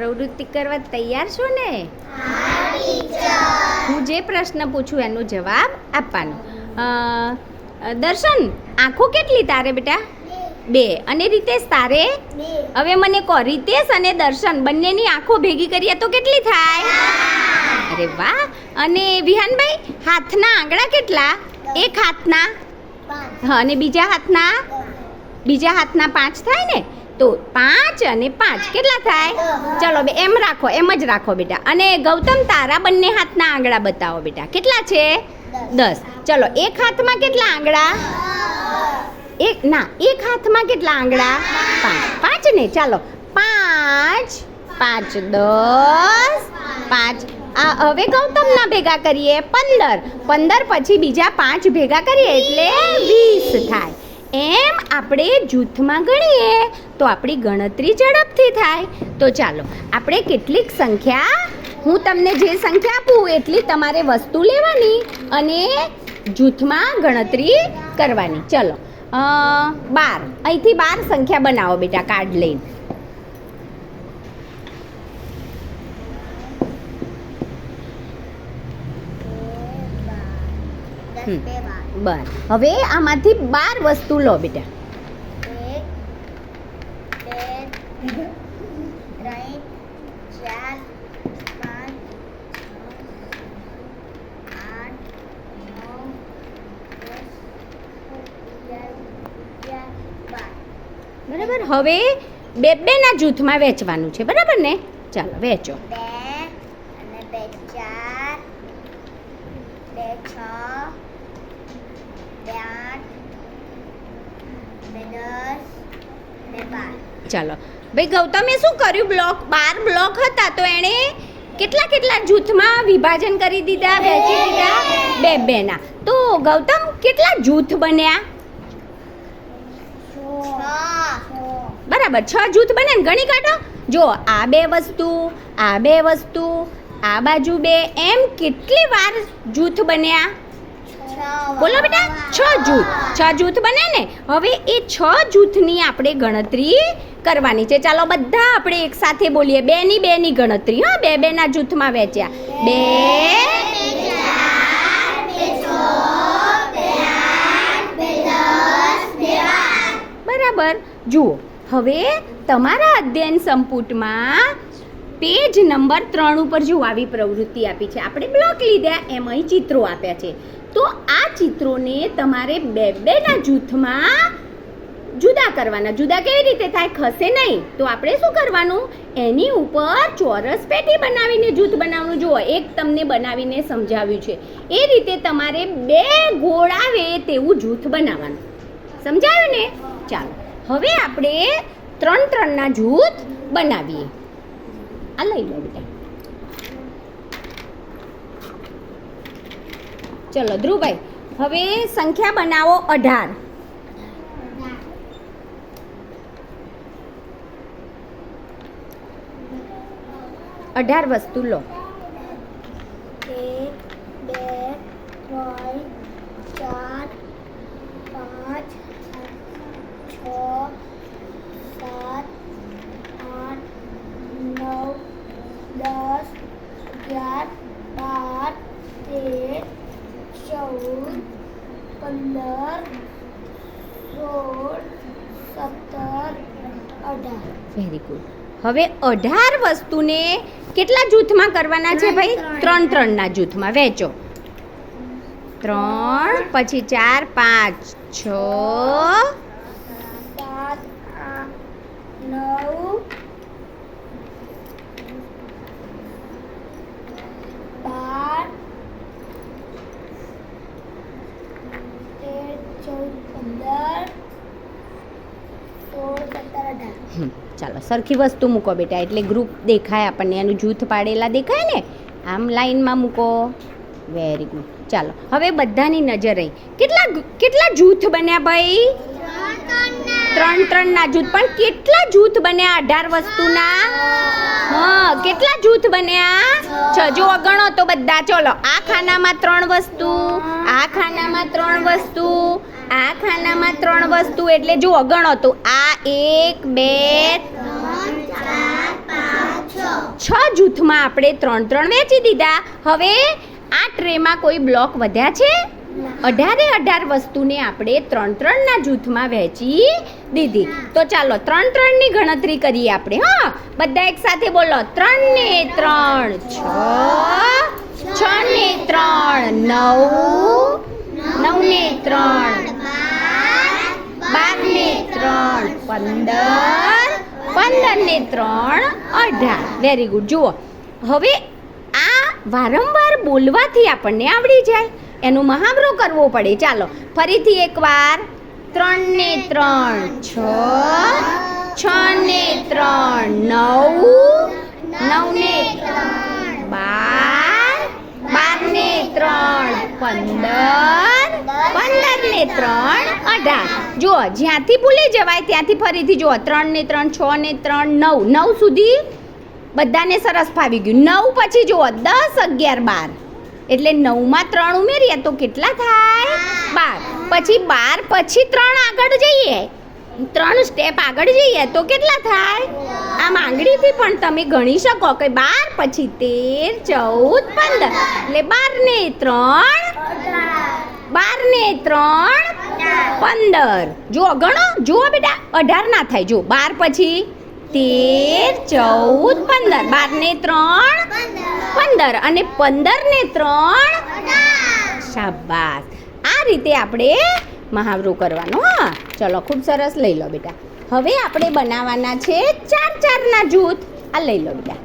પ્રવૃત્તિ કરવા તૈયાર છો ને? હું જે પ્રશ્ન પૂછું એનો જવાબ આપવાનો. દર્શન, આંખો કેટલી તારે બેટા? બે. અને રીતેશ તારે? હવે મને કહો, રીતેશ અને દર્શન બંનેની આંખો ભેગી કરીએ તો કેટલી થાય? અરે વાહ! અને વિહાનભાઈ, હાથના આંગળા કેટલા? એક હાથના? હા, અને બીજા હાથના? બીજા હાથના પાંચ થાય ને? તો પાંચ અને પાંચ કેટલા થાય? ચલો બે, એમ રાખો, એમ જ રાખો બેટા. અને ગૌતમ, તારા બંને હાથના આંગળા બતાવો બેટા. કેટલા છે? દસ. ચલો, એક હાથમાં કેટલા આંગળા? એક, ના, એક હાથમાં કેટલા આંગળા? પાંચ. પાંચ ને? ચાલો, પાંચ પાંચ, દસ, પાંચ. આ, હવે ગૌતમના ભેગા કરીએ પંદર. પંદર પછી બીજા પાંચ ભેગા કરીએ એટલે વીસ થાય. એમ આપણે જૂથમાં ગણીએ તો આપણી ગણતરી ઝડપથી થાય. તો ચાલો આપણે કેટલીક સંખ્યા હું તમને જે સંખ્યા આપું એટલી તમારે વસ્તુ લેવાની અને જૂથમાં ગણતરી કરવાની. ચલો બાર. અહીંથી બાર સંખ્યા બનાવો બેટા કાર્ડ લઈને. હમ. બર હવે આમાંથી બાર વસ્તુ લો બેટા. બરાબર? હવે બે બેના જૂથમાં વેચવાનું છે. બરાબર ને? ચાલો વેચો બે અને બે ચાર બે છ બે આઠ બે દસ બે બાર ચાલો. ભાઈ, ગૌતમે શું કર્યું? બ્લોક, બાર બ્લોક હતા તો એણે કેટલા કેટલા જૂથમાં વિભાજન કરી દીધા, વહેંચી દીધા? બે, બેના. તો ગૌતમ, કેટલા જૂથ બન્યા? બરાબર, છ જૂથ બને ને? ગણી કાઢો. જો, આ બે વસ્તુ, આ બે વસ્તુ, આ બાજુ બે, એમ કેટલી વાર જૂથ બન્યા? બોલો બેટા, છ જૂથ. છ જૂથ બને ને? હવે એ છ જૂથની આપણે ગણતરી કરવાની છે. ચાલો બધા આપણે એક સાથે બોલીએ. બે ની બે ની ગણતરી, હા, બે બે ના જૂથમાં વેચ્યા બે, બરાબર. જુઓ, હવે તમારા અધ્યયન સંપુટમાં પેજ નંબર ત્રણ ઉપર જો આવી પ્રવૃત્તિ આપી છે. આપણે બ્લોક લીધા એમાં ચિત્રો આપ્યા છે. તો આ ચિત્રોને તમારે બે બેના જૂથમાં જુદા કરવાના. જુદા કેવી રીતે થાય ખસે નહીં. તો આપણે શું કરવાનું? એની ઉપર ચોરસ પેટી બનાવીને જૂથ બનાવવાનું. જુઓ, એક તમને બનાવીને સમજાવ્યું છે. એ રીતે તમારે બે ગોળ આવે તેવું જૂથ બનાવવાનું. સમજાયું ને? ચાલો. હવે આપણે ત્રણ ત્રણના જૂથ બનાવીએ. આ લઈ લો બેટા. ચલો, ધ્રુવભાઈ, હવે સંખ્યા બનાવો અઢાર. અઢાર વસ્તુ લો. એક, બે, ત્રણ, ચાર, પાંચ, છ, સાત, આઠ, નવ, દસ, અગિયાર બાર તેર ચૌદ પંદર સોળ સત્તર અઢાર વેરી ગુડ હવે અઢાર વસ્તુને કેટલા જૂથમાં કરવાના છે ભાઈ? ત્રણ. ત્રણના જૂથમાં. વહેંચો ત્રણ પછી ચાર પાંચ છ. સાત આઠ નવ બાર તેર ચૌદ પંદર સોળ સત્તર અઢાર હમ, ચાલો, સરખી વસ્તુ મૂકો બેટા, એટલે ગ્રુપ દેખાય આપણને, એનું જૂથ પાડેલા દેખાય ને, આમ લાઈનમાં મૂકો. વેરી ગુડ ચાલો, હવે બધાની નજર રહી. કેટલા કેટલા જૂથ બન્યા ભાઈ? ત્રણ ત્રણના જૂથ. પણ કેટલા જૂથ બન્યા અઢાર વસ્તુના? હા, કેટલા જૂથ બન્યા? છ. જો ગણો તો બધા, ચલો, આ ખાનામાં ત્રણ વસ્તુ, આ ખાનામાં ત્રણ વસ્તુ આ ખાનામાં ત્રણ વસ્તુ એટલે જો ગણો તો. આ એક, બે, છ જૂથમાં આપણે ત્રણ ત્રણ વેચી દીધા. હવે આ ટ્રેમાં કોઈ બ્લોક વધ્યા છે? અઢારે અઢાર વસ્તુને આપણે ત્રણ ત્રણના જૂથમાં વહેંચી દીધી. તો ચાલો, ત્રણ ત્રણની ગણતરી કરીએ આપણે, હા? બધા એક સાથે બોલો. ત્રણ ને ત્રણ, છ છ ને ત્રણ, નવ નવ ને ત્રણ બાર ને ત્રણ, પંદર પંદર ને ત્રણ, અઢાર. વેરી ગુડ જુઓ, હવે આ વારંવાર બોલવાથી આપણને આવડી જાય. એનો મહાવરો કરવો પડે. ચાલો, ફરીથી એકવાર. ત્રણ ને ત્રણ, છ છ ને ત્રણ, નવ નવ ને ત્રણ, બાર બાર ને ત્રણ, પંદર ત્રણ, અઢાર. જુઓ, જ્યાંથી ભૂલી જવાય ત્યાંથી ફરીથી જુઓ. ત્રણ ને ત્રણ છ ને ત્રણ, નવ. નવ સુધી બધાને સરસ ફાવી ગયું. નવ પછી જુઓ, દસ, અગિયાર, બાર. એટલે નવમાં ત્રણ ઉમેરીએ તો કેટલા થાય? બાર. પછી બાર, પછી ત્રણ આગળ જઈએ. ત્રણ સ્ટેપ આગળ જઈએ તો કેટલા થાય? આમ આંગળીથી પણ તમે ગણી શકો કે બાર, પછી તેર, ચૌદ, પંદર. એટલે બાર ને ત્રણ ને ત્રણ, પંદર. જુઓ, ગણો. જુઓ બેટા, અઢાર ના થાય. જુઓ, બાર પછી તેર, ચૌદ, પંદર. બાર ને ત્રણ, પંદર. અને પંદર ને ત્રણ શાબાસ આ રીતે આપણે મહાવરો કરવાનો ચલો, ખૂબ સરસ લઈ લો બેટા. હવે આપણે બનાવવાના છે ચાર ચારના જૂથ. આ લઈ લો બેટા.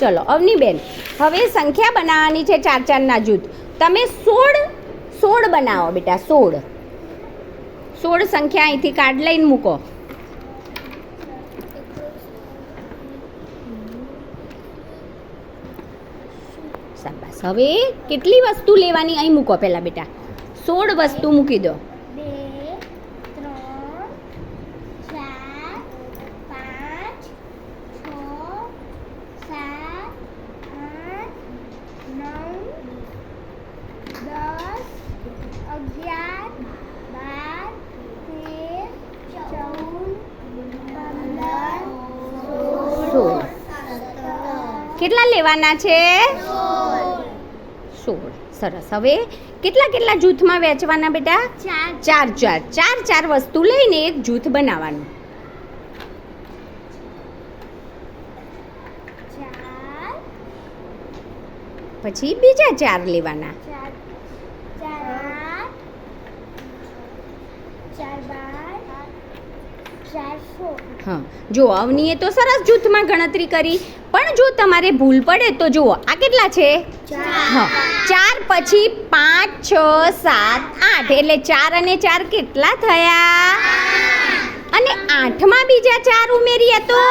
ચલો અવનીબેન હવે સંખ્યા બનાવવાની છે ચાર ચારના જૂથ. તમે સોળ સોળ બનાવો બેટા, સોળ. સોળ સંખ્યા અહીંથી કાર્ડ લઈને મૂકો. શાબાશ. હવે કેટલી વસ્તુ લેવાની અહીં મૂકો પહેલાં બેટા. સોળ વસ્તુ મૂકી દો બે ત્રણ ચાર પાંચ છ સાત આઠ નવ દસ અગિયાર બાર તેર ચૌદ પંદર સોળ. કેટલા લેવાના છે? સોળ. સરસ. હવે કેટલા કેટલા જૂથમાં વેચવાના બેટા? ચાર. ચાર ચાર. ચાર વસ્તુ લઈને એક જૂથ બનાવવાનું. પછી બીજા ચાર લેવાના. ચાર ચાર આઠ ચાર બાર ચાર સોળ હા. જો અવનીએ તો સરસ જૂથમાં ગણતરી કરી. પણ જો તમારે ભૂલ પડે તો જુઓ આ કેટલા છે? હા. ચાર પછી પાંચ છ સાત આઠ. એટલે ચાર અને ચાર કેટલા થયા? અને આઠમાં બીજા ચાર ઉમેરીએ તો?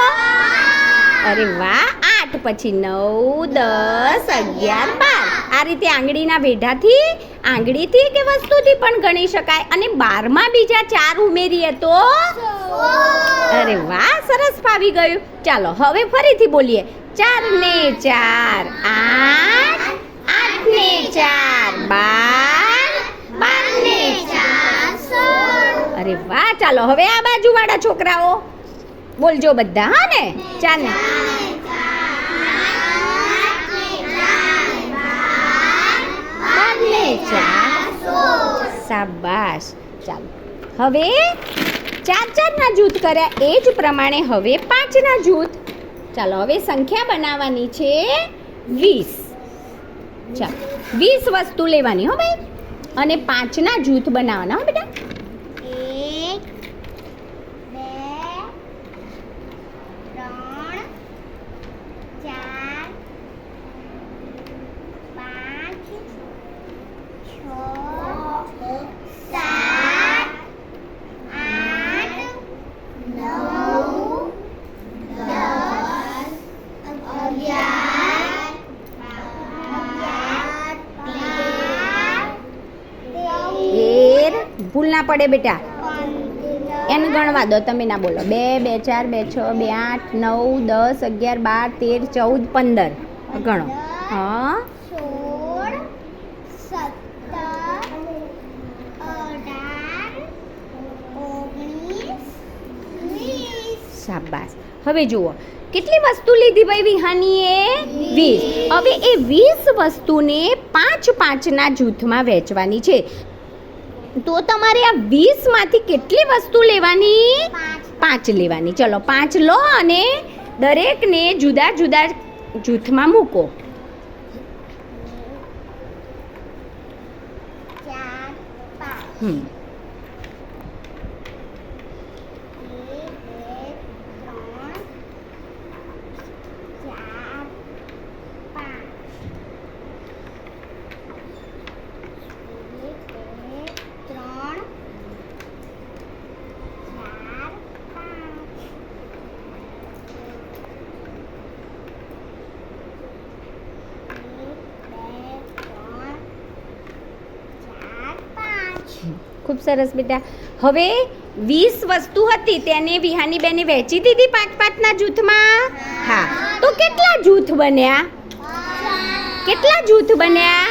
અરે વાહ આઠ પછી નવ દસ અગિયાર બાર. આ રીતે આંગળીના વેઢાથી આંગળીથી કે વસ્તુથી પણ ગણી શકાય. અને બારમાં બીજા ચાર ઉમેરીએ તો? અરે વાહ સરસ ફાવી ગયું. ચાલો હવે ફરીથી બોલીએ. ચાર ને ચાર આઠ આઠ ને ચાર બાર બાર ને ચાર સોળ. અરે વાહ ચાલો હવે આ બાજુવાળા છોકરાઓ. બોલજો બધા હા ને? ચાલ ને ચાર ચાલો. હવે ચાર ચારના જૂથ કર્યા એ જ પ્રમાણે હવે પાંચના જૂથ. ચાલો, હવે સંખ્યા બનાવવાની છે વીસ. ચાલો. વીસ વસ્તુ લેવાની હો ભાઈ. અને પાંચના જૂથ બનાવવાના હો બેટા એક બે ત્રણ ચાર પાંચ છ સાત આઠ નવ દસ અગિયાર બાર તેર ભૂલ ના પડે બેટા. એને ગણવા દો તમે ના બોલો. બે બે ચાર બે છ બે આઠ નવ દસ અગિયાર બાર તેર ચૌદ પંદર. ગણો. હા? શાબાશ. હવે જુઓ કેટલી વસ્તુ લીધી ભાઈ વિહાનીએ? વીસ. હવે એ વીસ વસ્તુને પાંચ પાંચના જૂથમાં વહેંચવાની છે. તો તમારે આ વીસમાંથી કેટલી વસ્તુ લેવાની? પાંચ. લેવાની. ચલો પાંચ લો અને દરેકને જુદા જુદા જૂથમાં મૂકો. હમ એક બે ત્રણ ચાર પાંચ એક બે ત્રણ ચાર પાંચ એક બે ત્રણ ચાર પાંચ ખૂબ સરસ બેટા. હવે વીસ વસ્તુ હતી, તેને વિહાની બેને વહેંચી દીધી પાંચ પાંચના જૂથમાં? હા. તો કેટલા જૂથ બન્યા? કેટલા જૂથ બન્યા?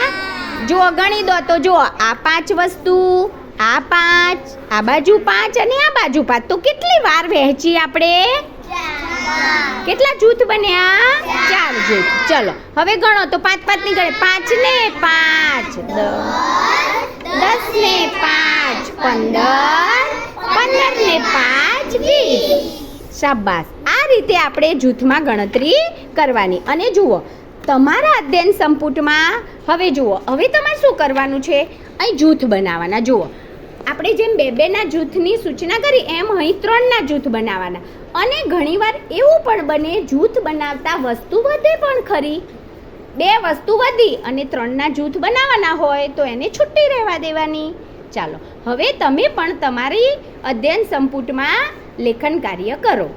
જો ગણી દો તો જો, આ પાંચ વસ્તુ, આ પાંચ, આ બાજુ પાંચ અને આ બાજુ પાંચ. તો કેટલી વાર વહેંચી આપણે? કેટલા જૂથ બન્યા? ચાર જૂથ. ચલો, હવે ગણો તો પાંચ પાંચની ગણે પાંચ ને પાંચ. દસ ને પાંચ, પંદર પંદર ને પાંચ, વીસ. શાબાશ. આ રીતે આપણે જૂથમાં ગણતરી કરવાની. અને જુઓ, તમારા અધ્યયન સંપુટમાં, હવે જુઓ, હવે તમારે શું કરવાનું છે? અહીં જૂથ બનાવવાના. જુઓ, આપણે જેમ બે બેના જૂથની સૂચના કરી, એમ અહીં ત્રણના જૂથ બનાવવાના. અને ઘણીવાર એવું પણ બને, જૂથ બનાવતા વસ્તુ વધે પણ ખરી. બે વસ્તુ વધી અને ત્રણના જૂથ બનાવવાના હોય તો એને છૂટી રહેવા દેવાની. ચાલો, હવે તમે પણ તમારી અધ્યયન સંપુટમાં લેખન કાર્ય કરો.